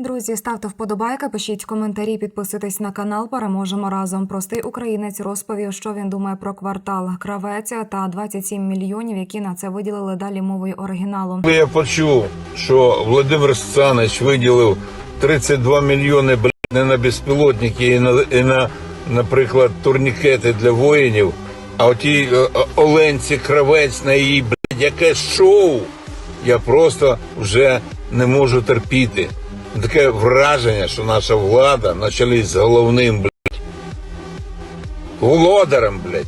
Друзі, ставте вподобайки, пишіть коментарі, підписуйтесь на канал. Переможемо разом. Простий українець розповів, що він думає про квартал кравець та 27 мільйонів, які на це виділили далі мовою оригіналу. Я почув, що Володимир Санич виділив 32 мільйони блядь, не на безпілотники і на, і на, наприклад, турнікети для воїнів, а оті е, е, Оленці Кравець на її блядь, яке шоу, я просто вже не можу терпіти. Таке враження, що наша влада чолі з головним блядь, володарем, блядь,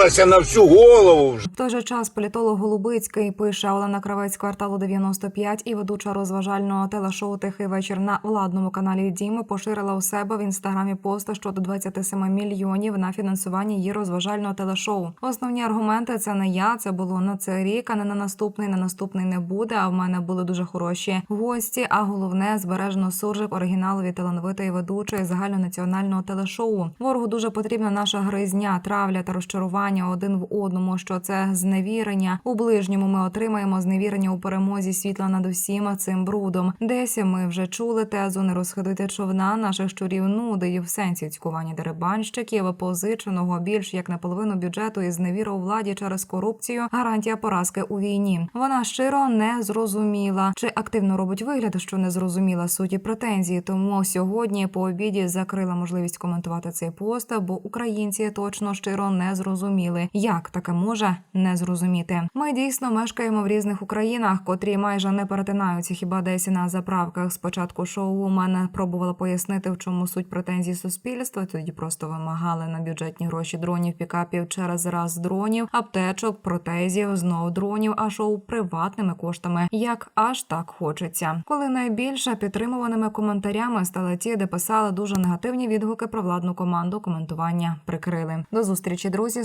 їлася на всю голову. В той же час політолог Голубицький пише Олена Кравець кварталу 95 і ведуча розважального телешоу Тихий вечір на владному каналі Дім поширила у себе в інстаграмі пост щодо 27 мільйонів на фінансування її розважального телешоу. Основні аргументи це не я, це було на цей рік, а не на наступний. На наступний не буде. А в мене були дуже хороші гості. А головне збережено суржик оригіналові талановитої ведучої загальнонаціонального телешоу. Ворогу дуже потрібна наша гризня, травля та розчарування один в одному. Що це зневірення у ближньому? Ми отримаємо зневірення у перемозі світла над усім цим брудом. Десь ми вже чули тезу не розходити човна наших щурів нудею в сенсі цькування дерибанщиків, позиченого більш як наполовину бюджету і зневіра у владі через корупцію. Гарантія поразки у війні. Вона щиро не зрозуміла чи активно робить вигляд, що не зрозуміла суті претензії. Тому сьогодні по обіді закрила можливість коментувати цей пост, бо українці точно щиро не зрозуміли, як таке може не зрозуміти. Ми дійсно мешкаємо в різних Українах, котрі майже не перетинаються хіба десь на заправках. Спочатку шоу мене пробувала пояснити, в чому суть претензій суспільства. Тоді просто вимагали на бюджетні гроші дронів, пікапів через раз дронів, аптечок, протезів, знову дронів, а шоу приватними коштами, як аж так хочеться. Коли найбільше підтримуваними коментарями стали ті, де писали дуже негативні відгуки про владну команду. Коментування прикрили. До зустрічі, друзі.